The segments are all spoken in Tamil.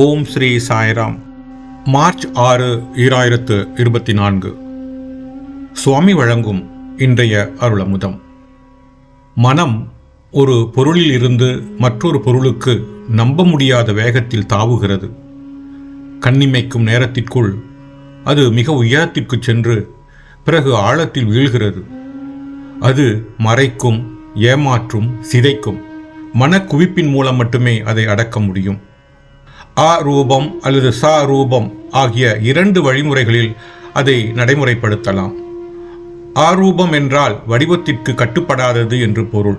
ஓம் ஸ்ரீ சாய்ராம். மார்ச் ஆறு ஈராயிரத்து இருபத்தி நான்கு சுவாமி வழங்கும் இன்றைய அருளமுதம். மனம் ஒரு பொருளில் இருந்து மற்றொரு பொருளுக்கு நம்ப முடியாத வேகத்தில் தாவுகிறது. கண்ணிமைக்கும் நேரத்திற்குள் அது மிக உயரத்திற்கு சென்று பிறகு ஆழத்தில் வீழ்கிறது. அது மறைக்கும் ஏமாற்றும் சிதைக்கும் மனக்குவிப்பின் மூலம் மட்டுமே அதை அடக்க முடியும். ஆ ரூபம் அல்லது சா ரூபம் ஆகிய இரண்டு வழிமுறைகளில் அதை நடைமுறைப்படுத்தலாம். ஆரூபம் என்றால் வடிவத்திற்கு கட்டுப்படாதது என்று பொருள்.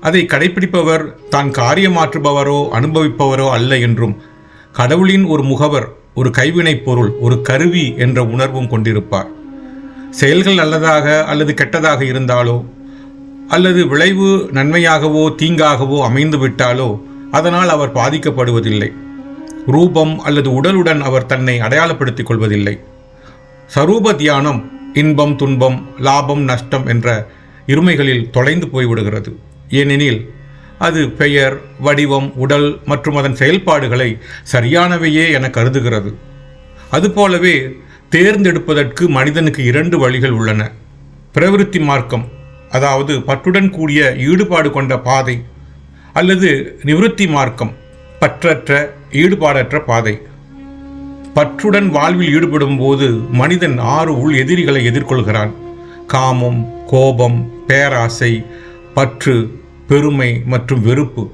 அதை கடைபிடிப்பவர் தான் காரியமாற்றுபவரோ அனுபவிப்பவரோ அல்ல என்றும் கடவுளின் ஒரு முகவர் ஒரு கைவினைப் பொருள் ஒரு கருவி என்ற உணர்வும் கொண்டிருப்பார். செயல்கள் நல்லதாக அல்லது கெட்டதாக இருந்தாலோ அல்லது விளைவு நன்மையாகவோ தீங்காகவோ அமைந்து விட்டாலோ அதனால் அவர் பாதிக்கப்படுவதில்லை. ரூபம் அல்லது உடலுடன் அவர் தன்னை அடையாளப்படுத்திக் கொள்வதில்லை. சரூப தியானம் இன்பம் துன்பம் லாபம் நஷ்டம் என்ற இருமைகளில் தொலைந்து போய்விடுகிறது. ஏனெனில் அது பெயர் வடிவம் உடல் மற்றும் அதன் செயல்பாடுகளை சரியானவையே என கருதுகிறது. அதுபோலவே தேர்ந்தெடுப்பதற்கு மனிதனுக்கு இரண்டு வழிகள் உள்ளன. பிரவிருத்தி மார்க்கம் அதாவது பற்றுடன் கூடிய ஈடுபாடு கொண்ட பாதை அல்லது நிவிருத்தி மார்க்கம் பற்றற்ற ஈடுபாடற்ற பாதை. பற்றுடன் வாழ்வில் ஈடுபடும் போது மனிதன் ஆறு உள் எதிரிகளை எதிர்கொள்கிறான். காமம் கோபம் பேராசை பற்று பெருமை மற்றும் வெறுப்பு.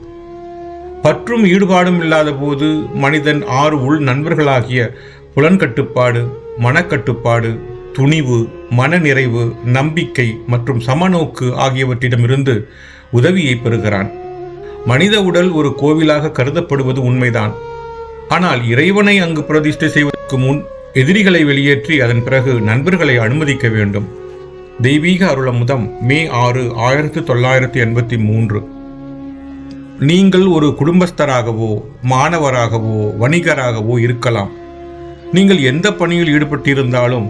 பற்றும் ஈடுபாடும் இல்லாத போது மனிதன் ஆறு உள் நண்பர்களாகிய புலன்கட்டுப்பாடு மனக்கட்டுப்பாடு துணிவு மனநிறைவு நம்பிக்கை மற்றும் சமநோக்கு ஆகியவற்றிடமிருந்து உதவியை பெறுகிறான். மனித உடல் ஒரு கோவிலாக கருதப்படுவது உண்மைதான். ஆனால் இறைவனை அங்கு பிரதிஷ்டை செய்வதற்கு முன் எதிரிகளை வெளியேற்றி அதன் பிறகு நண்பர்களை அனுமதிக்க வேண்டும். தெய்வீக அருளமுதம் மே ஆறு ஆயிரத்தி தொள்ளாயிரத்தி எண்பத்தி மூன்று. நீங்கள் ஒரு குடும்பஸ்தராகவோ மாணவராகவோ வணிகராகவோ இருக்கலாம். நீங்கள் எந்த பணியில் ஈடுபட்டிருந்தாலும்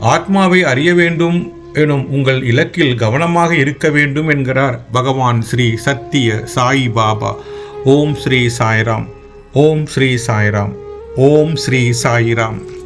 ஆத்மாவை அறிய வேண்டும் எனும் உங்கள் இலக்கில் கவனமாக இருக்க வேண்டும் என்கிறார் பகவான் ஸ்ரீ சத்திய சாய் பாபா. ஓம் ஸ்ரீ சாய்ராம். ஓம் ஸ்ரீ சாய்ராம். ஓம் ஸ்ரீ சாய்ராம்.